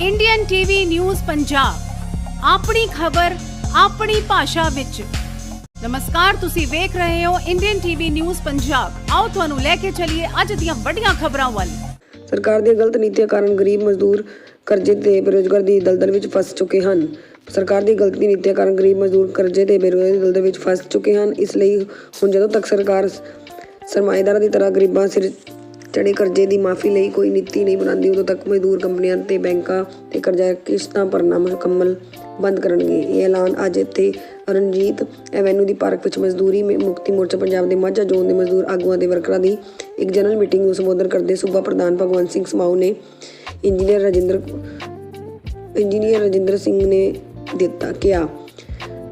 Indian TV news Punjab ਆਪਣੀ ਖਬਰ, ਆਪਣੀ ਭਾਸ਼ਾ ਵਿੱਚ। ਨਮਸਕਾਰ, ਤੁਸੀਂ ਵੇਖ ਰਹੇ ਹੋ ਇੰਡੀਅਨ ਟੀਵੀ ਨਿਊਜ਼ ਪੰਜਾਬ ਆਓ ਤੁਹਾਨੂੰ ਲੈ ਕੇ ਚੱਲੀਏ ਅੱਜ ਦੀਆਂ ਵੱਡੀਆਂ ਖਬਰਾਂ ਵੱਲ। ਸਰਕਾਰ ਦੀਆਂ ਗਲਤ ਨੀਤੀਆਂ ਕਾਰਨ ਗਰੀਬ ਮਜ਼ਦੂਰ ਕਰਜ਼ੇ ਤੇ ਬੇਰੁਜ਼ਗਾਰ ਦੀ ਦਲਦਲ ਵਿੱਚ ਫਸ ਚੁੱਕੇ ਹਨ। ਸਰਕਾਰ ਦੀ ਗਲਤ ਨੀਤੀਆਂ ਕਾਰਨ ਗਰੀਬ ਮਜ਼ਦੂਰ ਕਰਜ਼ੇ ਤੇ ਬੇਰੁਜ਼ਗਾਰੀ ਦੀ ਦਲਦਲ ਵਿੱਚ ਫਸ ਚੁੱਕੇ ਹਨ। ਇਸ ਲਈ ਹੁਣ ਜਦੋਂ ਤੱਕ ਸਰਕਾਰ ਸਰਮਾਏਦਾਰਾਂ ਦੀ ਤਰ੍ਹਾਂ ਗਰੀਬਾਂ ਸਿਰ ਚੜੇ ਕਰਜ਼ੇ ਦੀ ਮਾਫੀ ਲਈ ਕੋਈ ਨੀਤੀ ਨਹੀਂ ਬਣਾਉਂਦੀ, ਉਦੋਂ ਤੱਕ ਮਜ਼ਦੂਰ ਕੰਪਨੀਆਂ ਤੇ ਬੈਂਕਾਂ ਤੇ ਕਰਜ਼ਾ ਕਿਸ਼ਤਾਂ ਭਰਨਾ ਮੁਕੰਮਲ ਬੰਦ ਕਰਨਗੇ। ਇਹ ਐਲਾਨ ਅੱਜ ਇੱਥੇ ਰਣਜੀਤ ਐਵੈਨਿਊ ਦੀ ਪਾਰਕ ਵਿੱਚ ਮਜ਼ਦੂਰੀ ਮੁਕਤੀ ਮੋਰਚਾ ਪੰਜਾਬ ਦੇ ਮਾਝਾ ਜ਼ੋਨ ਦੇ ਮਜ਼ਦੂਰ ਆਗੂਆਂ ਦੇ ਵਰਕਰਾਂ ਦੀ ਇੱਕ ਜਨਰਲ ਮੀਟਿੰਗ ਨੂੰ ਸੰਬੋਧਨ ਕਰਦੇ ਸੂਬਾ ਪ੍ਰਧਾਨ ਭਗਵੰਤ ਸਿੰਘ ਸਮਾਉ ਨੇ ਇੰਜੀਨੀਅਰ ਰਜਿੰਦਰ ਇੰਜੀਨੀਅਰ ਰਜਿੰਦਰ ਸਿੰਘ ਨੇ ਦਿੱਤਾ, ਕਿਹਾ।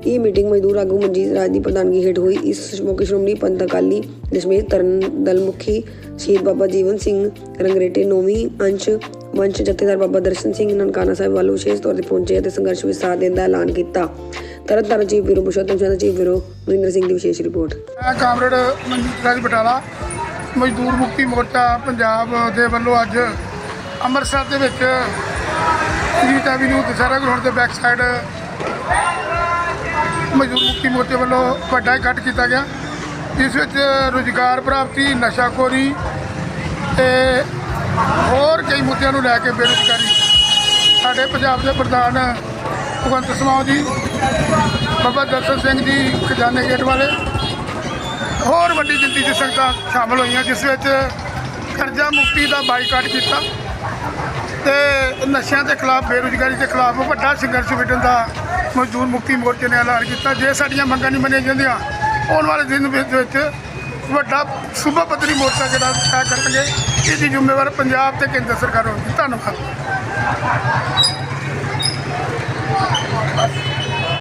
ਇਹ ਮੀਟਿੰਗ ਮਜ਼ਦੂਰ ਆਗੂ ਮਨਜੀਤ ਰਾਜ ਦੀ ਪ੍ਰਧਾਨਗੀ ਹੇਠ ਹੋਈ। ਇਸ ਮੌਕੇ ਸ਼੍ਰੋਮਣੀ ਪੰਥ ਅਕਾਲੀ ਦਸ਼ਮੇਸ਼ ਤਰਨ ਦਲ ਮੁਖੀ ਸ਼ਹੀਦ ਬਾਬਾ ਜੀਵਨ ਸਿੰਘ ਰੰਗਰੇਟੇ, ਨੌਵੀਂ ਅੰਸ਼ ਮੰਚ ਜਥੇਦਾਰ ਬਾਬਾ ਦਰਸ਼ਨ ਸਿੰਘ ਨਨਕਾਣਾ ਸਾਹਿਬ ਵੱਲੋਂ ਵਿਸ਼ੇਸ਼ ਤੌਰ ਤੇ ਪਹੁੰਚੇ ਅਤੇ ਸੰਘਰਸ਼ ਵਿੱਚ ਸਾਥ ਦੇਣ ਦਾ ਐਲਾਨ ਕੀਤਾ। Tarn Taran chief bureau Purshottam Chand, chief bureau Maninder Singh ਦੀ ਵਿਸ਼ੇਸ਼ ਰਿਪੋਰਟ। ਮੈਂ ਕਾਮਰੇਡ ਮਨਜੀਤ ਰਾਜ ਬਟਾਲਾ, ਮਜ਼ਦੂਰ ਮੁਕਤੀ ਮੋਰਚਾ ਪੰਜਾਬ ਦੇ ਵੱਲੋਂ ਅੱਜ ਅੰਮ੍ਰਿਤਸਰ ਦੇ ਵਿੱਚ ਜੀਤ ਐਵੀਨਿਊ ਦਸਹਿਰਾ ਗਰਾਊਂਡ ਦੇ ਬੈਕ ਸਾਈਡ ਮਜ਼ਦੂਰ ਮੁਕਤੀ ਮੋਰਚੇ ਵੱਲੋਂ ਵੱਡਾ ਇਕੱਠ ਕੀਤਾ ਗਿਆ। ਜਿਸ ਵਿੱਚ ਰੁਜ਼ਗਾਰ ਪ੍ਰਾਪਤੀ, ਨਸ਼ਾਖੋਰੀ ਤੇ ਹੋਰ ਕਈ ਮੁੱਦਿਆਂ ਨੂੰ ਲੈ ਕੇ ਬੇਰੁਜ਼ਗਾਰੀ। ਸਾਡੇ ਪੰਜਾਬ ਦੇ ਪ੍ਰਧਾਨ ਭਗਵੰਤ ਸਮਾਉ ਜੀ, ਬਾਬਾ ਦਰਸ਼ਨ ਸਿੰਘ ਜੀ, ਖਜ਼ਾਨੇ ਗੇਟ ਵਾਲੇ, ਹੋਰ ਵੱਡੀ ਗਿਣਤੀ ਦੀ ਸੰਗਤਾਂ ਸ਼ਾਮਲ ਹੋਈਆਂ, ਜਿਸ ਵਿੱਚ ਕਰਜ਼ਾ ਮੁਕਤੀ ਦਾ ਬਾਈਕਾਟ ਕੀਤਾ ਤੇ ਨਸ਼ਿਆਂ ਦੇ ਖਿਲਾਫ ਬੇਰੁਜ਼ਗਾਰੀ ਦੇ ਖਿਲਾਫ ਵੱਡਾ ਸੰਘਰਸ਼ ਵਿੱਢਣ ਦਾ ਮਜ਼ਦੂਰ ਮੁਕਤੀ ਮੋਰਚੇ ਨੇ ਐਲਾਨ ਕੀਤਾ। ਜੇ ਸਾਡੀਆਂ ਮੰਗਾਂ ਨਹੀਂ ਮੰਨੀਆਂ ਜਾਂਦੀਆਂ, ਆਉਣ ਵਾਲੇ ਦਿਨ ਵਿੱਚ ਵੱਡਾ ਸੂਬਾ ਪੱਧਰੀ ਮੋਰਚਾ ਜਿਹੜਾ ਤੈਅ ਕਰਨਗੇ। ਇਹਦੀ ਜ਼ਿੰਮੇਵਾਰ ਪੰਜਾਬ ਤੇ ਕੇਂਦਰ ਸਰਕਾਰ ਹੋਵੇਗੀ। ਧੰਨਵਾਦ।